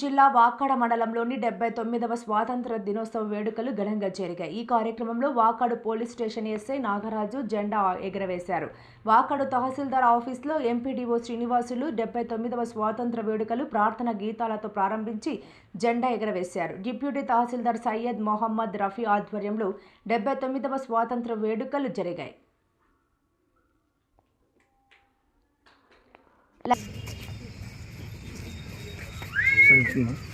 జిల్లా వాకాడ మండలంలోని డెబ్బై తొమ్మిదవ స్వాతంత్ర దినోత్సవ వేడుకలు ఘనంగా జరిగాయి. ఈ కార్యక్రమంలో Vakadu police station SI Nagaraju జెండా ఎగరవేశారు. వాకాడు తహసీల్దార్ ఆఫీసులో ఎంపీడీఓ శ్రీనివాసులు డెబ్బై తొమ్మిదవ స్వాతంత్ర వేడుకలు ప్రార్థన గీతాలతో ప్రారంభించి జెండా ఎగరవేశారు. డిప్యూటీ తహసీల్దార్ సయ్యద్ మొహమ్మద్ రఫీ ఆధ్వర్యంలో డెబ్బై తొమ్మిదవ స్వాతంత్ర వేడుకలు జరిగాయి. 嗯。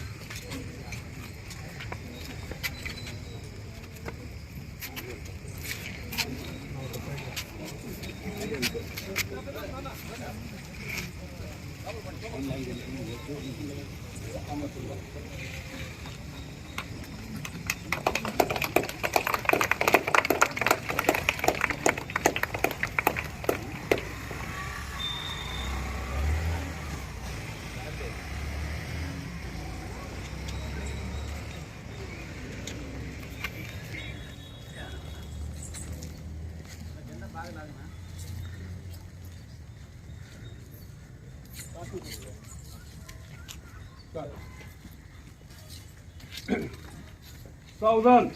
Sağdan.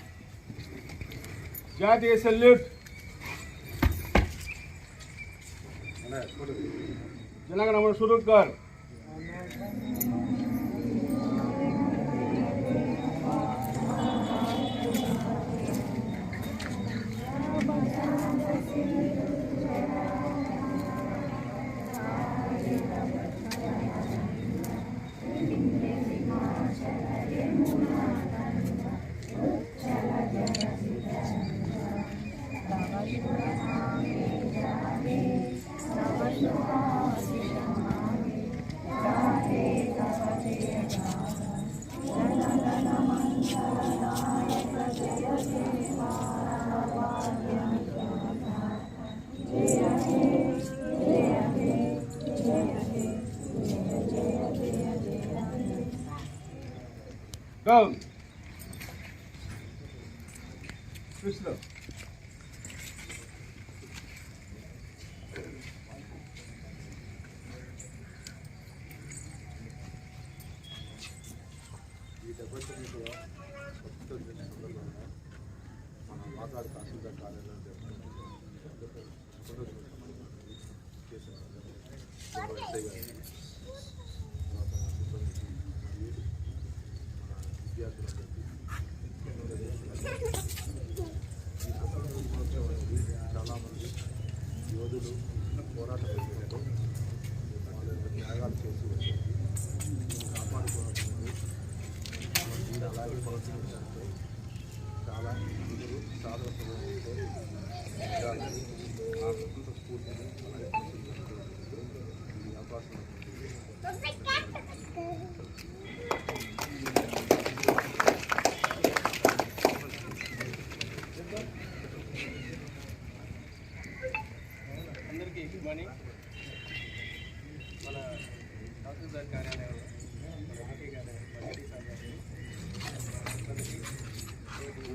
Cadiye Selif. Cenab-ı Namur Surukar. Go. Switch it up. మన మాట్లాడు తహసీల్దార్ కార్యాలయం చేసిన ఎస్ఐ గారిని తర్వాత నా సిబ్బందికి మరియు మన విద్యార్థులందరికీ ఈ స్వతంత్ర దినోత్సవానికి చాలామంది యోధులు పోరాట ప్రజలు వాళ్ళ యొక్క త్యాగాలు చేసి వచ్చారు కాపాడుకోవడానికి మీరు అలాగే కొనసాగించాలంటే చాలా విధులు సాధన సమయంతో ఉండాలని ఆ స్వతంత్ర స్ఫూర్తిని అలాగే కొనసాగించుకోవడానికి ఈ అవకాశం ఉంటుంది. అందరికీ గుడ్ మార్నింగ్ మన తహసీల్దార్ కార్యాలయంలో మన ఆర్టీ కార్యాలయం మన ఏడీ సార్ గారికి అందరికీ తోటి విద్యార్థి విద్యార్థులందరికీ నా ఉదయపూర్వక నమస్కారాలు.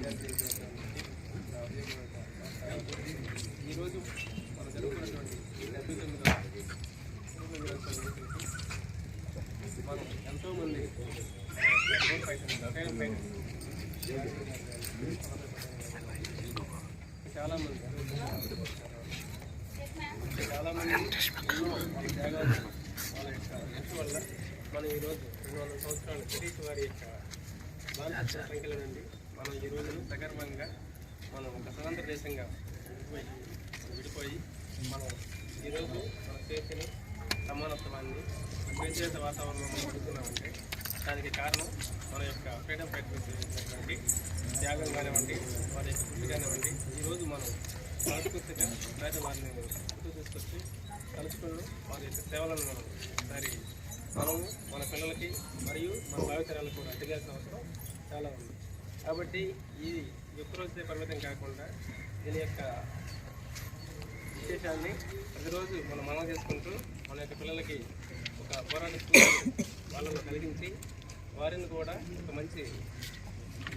ఈరోజు మనం జరుగుతున్నటువంటి డెబ్బై తొమ్మిదవ మనం ఎంతోమంది రోడ్ చాలామంది ఎన్నో వాళ్ళ వాళ్ళ యొక్క కృషి వల్ల మనం ఈరోజు రెండు వందల సంవత్సరాలు బ్రిటిష్ వారి యొక్క బాధ్యత సంఖ్యలో నుండి మనం ఈ రోజును సగర్వంగా మనం ఒక స్వతంత్ర దేశంగా విడిపోయి విడిపోయి మనం ఈరోజు మన స్వేచ్ఛని సమానత్వాన్ని స్వేచ్ఛేత వాతావరణంలో మనం చూస్తున్నామంటే దానికి కారణం మన యొక్క ఫ్రీడమ్ ఫైటర్స్ చేసినటువంటి త్యాగం కానివ్వండి వారి యొక్క కృషి కానివ్వండి ఈరోజు మనం సంస్కృతిగా పేదవారిని గుర్తు తీసుకొచ్చి తలుచుకుని వారి యొక్క సేవలను మనం ఒకసారి మనము మన పిల్లలకి మరియు మన భావితరాలకు కూడా అడ్డగాల్సిన అవసరం చాలా ఉంది. కాబట్టి ఇది ఎప్పుడొస్తే పరిమితం కాకుండా దీని యొక్క విశేషాన్ని ప్రతిరోజు మనం మనం చేసుకుంటూ మన యొక్క పిల్లలకి ఒక పోరాట వాళ్ళలో కలిగించి వారిని కూడా ఒక మంచి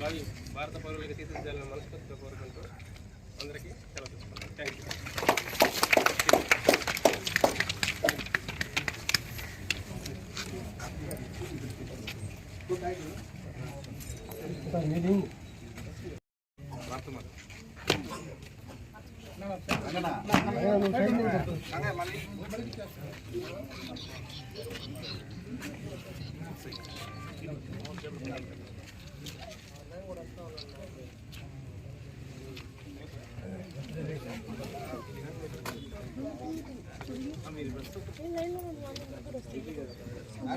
భావి భారత పౌరులుగా తీర్చిదిద్దాలని మనస్ఫూర్తిగా కోరుకుంటూ అందరికీ సెలవు తీసుకుంటాం థ్యాంక్ యూ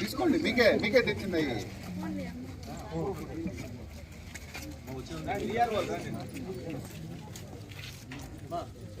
తీసుకోండి మీకే మీకే తెచ్చింది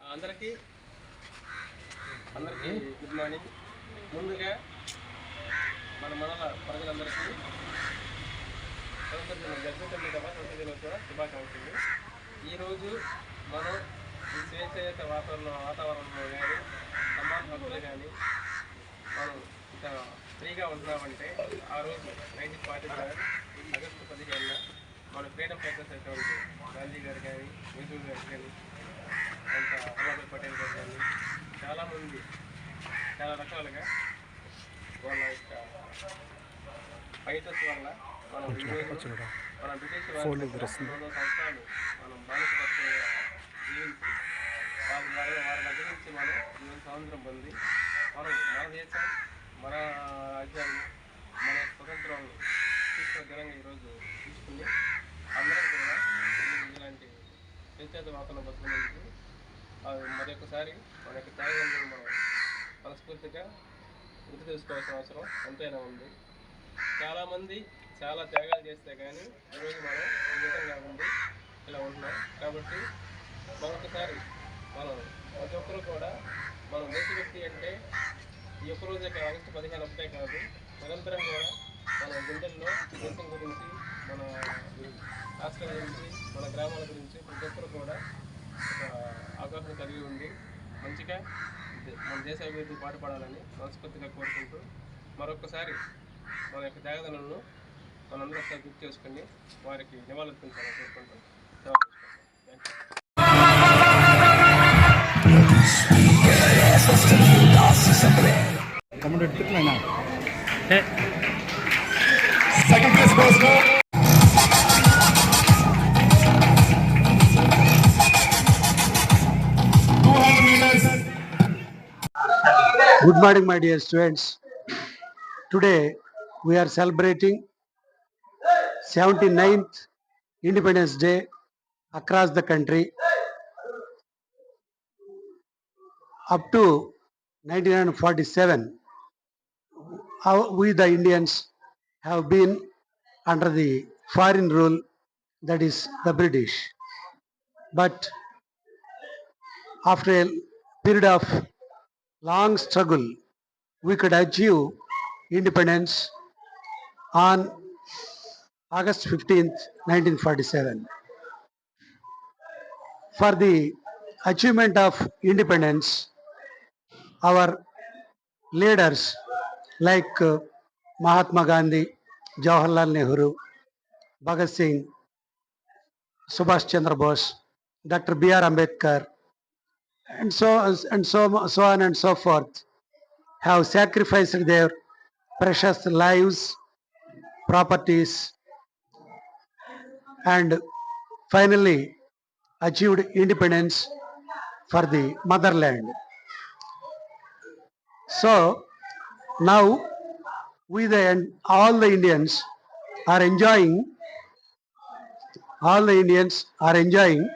అందరికీ అందరికీ గుడ్ మార్నింగ్. ముందుగా మన మనల ప్రజలందరికీ స్వతంత్ర దినం దినోత్సవ శుభాకాంక్షలు ఈరోజు మనం ఈ స్వేచ్ఛాయుత వాతావరణం వాతావరణంలో కానీ సమాన హక్కులు కానీ మనం ఇంత ఫ్రీగా ఉంటున్నామంటే ఆ రోజు నైన్టీన్ ఫార్టీ సెవెన్ ఆగస్టు పదిహేనున మన ఫ్రీడమ్ ఫైటర్స్ అయినటువంటి గాంధీ గారు కానీ నెహ్రూ గారు కానీ ఇంకా వల్లభాయ్ పటేల్ గారు కానీ చాలామంది చాలా రకాలుగా వాళ్ళ యొక్క ఫైటర్స్ వల్ల వారి దగ్గర నుంచి మనం ఈరోజు స్వాతంత్రం పొంది మనం మన దేశం మన రాజ్యాన్ని మన స్వతంత్రం తీసుకున్న ఘనంగా ఈరోజు తీసుకుని అందరం కూడా ఇలాంటి స్వేచ్ఛాత వాతావరణం బతుకున్నందుకు అది మరొకసారి మన యొక్క త్యాగాలను మనం మనస్ఫూర్తిగా గుర్తు తెలుసుకోవాల్సిన అవసరం ఎంతైనా ఉంది చాలామంది చాలా త్యాగాలు చేస్తే కానీ ఈరోజు మనం జీవితం కాకుండా ఇలా ఉంటున్నాం. కాబట్టి మరొకసారి మనం ప్రతి ఒక్కరు కూడా మనం దేశభక్తి అంటే ఈ ఒక్క రోజే ఆగస్టు పదిహేను ఒకటే కాదు నిరంతరం కూడా మన గుండెల్లో దేశం గురించి మన రాష్ట్రం గురించి మన గ్రామాల గురించి ప్రతి ఒక్కరు కూడా ఒక అవగాహన కలిగి ఉండి మంచిగా మన దేశ అభివృద్ధి పాటుపడాలని మనస్ఫూర్తిగా కోరుకుంటూ మరొకసారి మన యొక్క త్యాగదలను మనందరూ ఒకసారి గుర్తు చేసుకుని వారికి నివాళులర్పించాలని కోరుకుంటూ సెలవు తీసుకుంటాం thank Good morning, my dear students. Today, we are celebrating 79th Independence Day across the country. Up to 1947, how we the Indians have been under the foreign rule, that is the British. But after a period of long struggle, we could achieve independence on August 15th, 1947. For the achievement of independence, our leaders like uh, Mahatma Gandhi, Jawaharlal Nehru, Bhagat Singh, Subhash Chandra Bose, Dr. B.R. Ambedkar, and so, and so, so on and so forth, have sacrificed their precious lives, properties, and finally achieved independence for the motherland. So now we the all the Indians are enjoying all the Indians are enjoying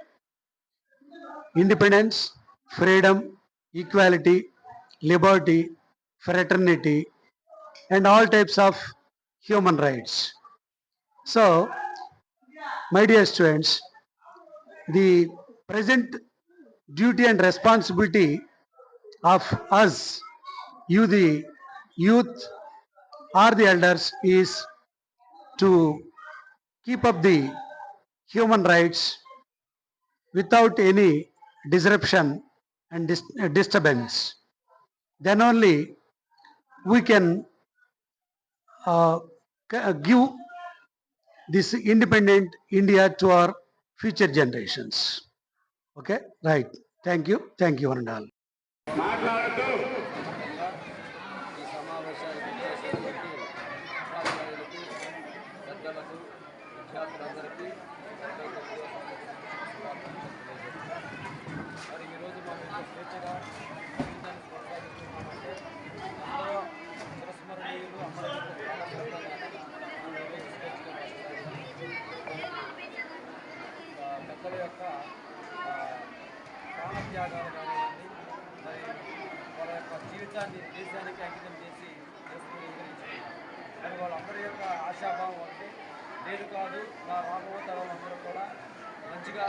independence, freedom, equality, liberty, fraternity, and all types of human rights. So, my dear students, the present duty and responsibility of us, you the youth or the elders is to keep up the human rights without any disruption and dis- uh, disturbance. Then only we can uh, uh, give this independent India to our future generations. Okay, right. Thank you. Thank you, one and all. మాట్లాడుతూ బతకగలుగుతున్నాం. యొక్క ప్రాణత్యాగాలు కానివ్వండి మరి వాళ్ళ యొక్క జీవితాన్ని దేశానికి అంకితం చేసి దేశంలో మరి వాళ్ళందరి యొక్క ఆశాభావం అంటే నేను కాదు నా రాబో తరం అందరూ కూడా మంచిగా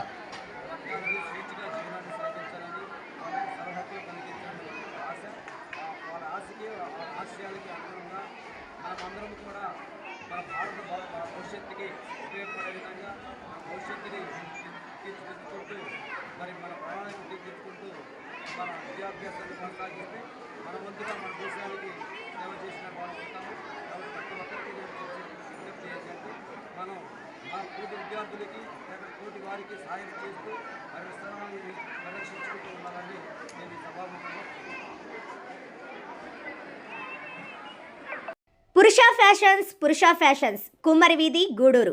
బతకాలని స్వేచ్ఛగా జీవనాన్ని సాగించాలని వాళ్ళకి సరహద్దులు కలిగించాలని ఆశ వాళ్ళ ఆశకి వాళ్ళ ఆశయాలకి అనుగుణంగా మనమందరం కూడా మన భారత భవిష్యత్తుకి ఉపయోగపడే విధంగా మన భవిష్యత్తుని తీర్చిదిద్దుకుంటూ మరి మన ప్రణాళిక తీర్చిదిద్దుకుంటూ మన విద్యాభ్యాసాన్ని కొనసాగిస్తే మన వంతుగా మన దేశానికి సేవ చేసిన వాళ్ళు కాబట్టి ప్రతి ఒక్కరికి విజ్ఞప్తి ఏంటంటే మనం మన కోటి విద్యార్థులకి లేక కోటి వారికి సహాయం చేస్తూ మరి స్థానాన్ని పరిరక్షించుకుంటూ ఉండాలని నేను సభాముఖంగా పురుష ఫ్యాషన్స్ పురుష ఫ్యాషన్స్ కుమ్మరి వీధి గూడూరు.